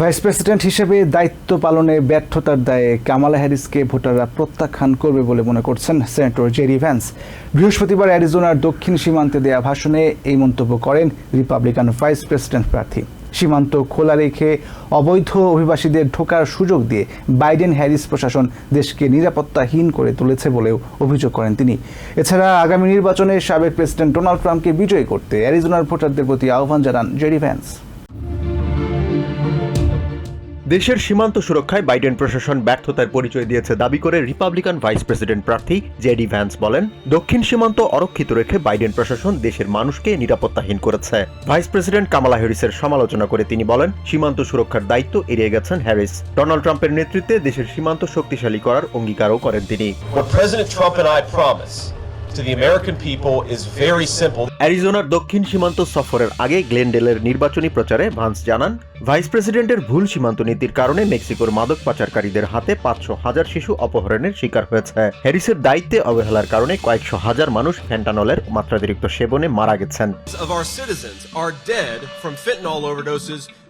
Vice president হিসেবে দায়িত্ব পালনে ব্যর্থতার দায়ে কামালা হ্যারিসকে ভোটাররা প্রত্যাখ্যান করবে বলে মনে করছেন সেনেটর জেরি ভ্যান্স। বৃহস্পতিবার অ্যারিজোনার দক্ষিণ সীমান্তে দেয়া ভাষণে এই মন্তব্য করেন রিপাবলিকান ভাইস প্রেসিডেন্ট প্রার্থী। সীমান্ত খোলা রেখে অবৈধ অভিবাসীদের ঢোকার সুযোগ দিয়ে বাইডেন হ্যারিস প্রশাসন দেশকে নিরাপত্তাহীন করে তুলেছে বলেও অভিযোগ করেন তিনি। এছাড়া আগামী নির্বাচনে সাবেক প্রেসিডেন্ট ডোনাল্ড ট্রাম্পকে বিজয়ী করতে অ্যারিজোনার ভোটারদের প্রতি আহ্বান জানান জেরি ভ্যান্স। দেশের সীমান্ত সুরক্ষায় বাইডেন প্রশাসন ব্যর্থতার পরিচয় দিয়েছে দাবি করে রিপাবলিকান ভাইস প্রেসিডেন্ট প্রার্থী জেডি ভ্যান্স বলেন, দক্ষিণ সীমান্ত অরক্ষিত রেখে বাইডেন প্রশাসন দেশের মানুষকে নিরাপত্তাহীন করেছে। ভাইস প্রেসিডেন্ট কামালা হ্যারিসের সমালোচনা করে তিনি বলেন, সীমান্ত সুরক্ষার দায়িত্ব এড়িয়ে গেছেন হ্যারিস। ডোনাল্ড ট্রাম্পের নেতৃত্বে দেশের সীমান্ত শক্তিশালী করার অঙ্গীকারও করেন তিনি। To the American people is very simple. অ্যারিজোনার দক্ষিণ সীমান্ত সফরের আগে গ্লেনডেলের নির্বাচনী প্রচারে ভান্স জানান ভাইস প্রেসিডেন্টের ভুল সীমান্ত নীতির কারণে মেক্সিকোর মাদক পাচারকারীদের হাতে পাঁচশো হাজার শিশু অপহরণের শিকার হয়েছে হ্যারিসের দায়িত্বে অবহেলার কারণে কয়েকশো হাজার মানুষ ফ্যান্টানলের মাত্রাতিরিক্ত সেবনে মারা গেছেন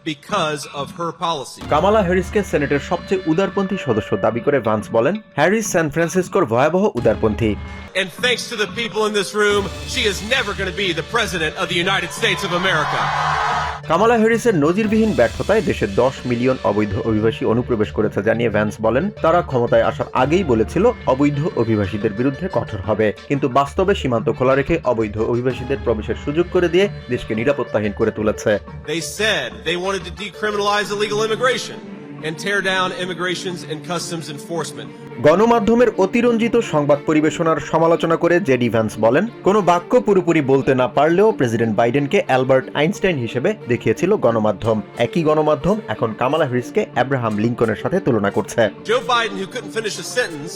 because of her policy. Kamala হ্যারিসকে সেনেটের সবচেয়ে উদারপন্থী সদস্য দাবি করে ভান্স বলেন হ্যারিস সান ফ্রান্সিসকোর ভয়াবহ উদারপন্থী And thanks to the people in this room, she is never going to be the President of the United States of America. Kamala হ্যারিসের নজিরবিহীন ব্যর্থতায় দেশে দশ মিলিয়ন অবৈধ অভিবাসী অনুপ্রবেশ করেছে জানিয়ে ভ্যান্স বলেন, তারা ক্ষমতায় আসার আগেই বলেছিল অবৈধ অভিবাসীদের বিরুদ্ধে কঠোর হবে। কিন্তু বাস্তবে সীমান্ত খোলা রেখে অবৈধ অভিবাসীদের প্রবেশের সুযোগ করে দিয়ে দেশকে নিরাপত্তাহীন করে তুলেছে। They said they wanted to decriminalize illegal immigration. And tear down immigration's and customs enforcement. গণমাধ্যমের অতিরঞ্জিত সংবাদ পরিবেশনার সমালোচনা করে জেডি ভ্যান্স বলেন কোনো বাক্য পুরোপুরি বলতে না পারলেও প্রেসিডেন্ট বাইডেনকে অ্যালবার্ট আইনস্টাইন হিসেবে দেখিয়েছিল গণমাধ্যম একই গণমাধ্যম এখন কামালা হ্যারিসকে অ্যাব্রাহাম লিঙ্কনের সাথে তুলনা করছে Joe Biden, who couldn't finish a sentence,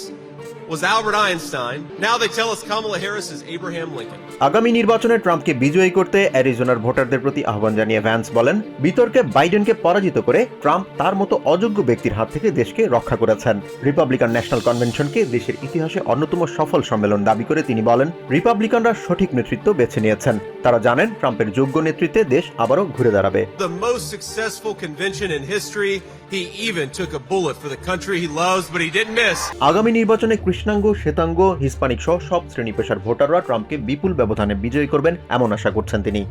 was Albert Einstein. Now they tell us Kamala Harris is Abraham Lincoln. আগামী নির্বাচনে ট্রাম্পকে বিজয়ী করতে অ্যারিজোনার ভোটারদের প্রতি আহ্বান জানিয়ে ভ্যান্স বলেন বিতর্কে বাইডেনকে পরাজিত করে ট্রাম্প তার মতো অযোগ্য ব্যক্তির হাত থেকে দেশকে রক্ষা করেছেন রিপাবলিকান ন্যাশনাল কনভেনশনকে দেশের ইতিহাসে অন্যতম সফল সম্মেলন দাবি করে তিনি বলেন রিপাবলিকানরা সঠিক নেতৃত্ব বেছে নিয়েছেন তারা জানেন ট্রাম্পের যোগ্য নেতৃত্বে দেশ আবারও ঘুরে দাঁড়াবে The most successful convention in history. He even took a bullet for the country he loves, but he didn't miss. আগামী নির্বাচনে কৃষ্ণাঙ্গ, শ্বেতাঙ্গ, হিসপানিক সহ সব শ্রেণি পেশার ভোটাররা ট্রাম্পকে বিপুল ব্যবধানে বিজয়ী করবেন এমন আশা করছেন তিনি।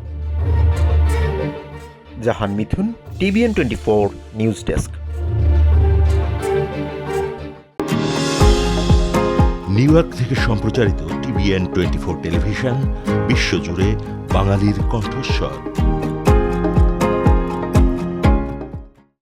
Jahan Mithun, TVN twenty four news desk. New York থেকে সম্প্রচারিত টিভিএন টোয়েন্টি ফোর টেলিভিশন, বিশ্বজুড়ে বাঙালির কণ্ঠস্বর।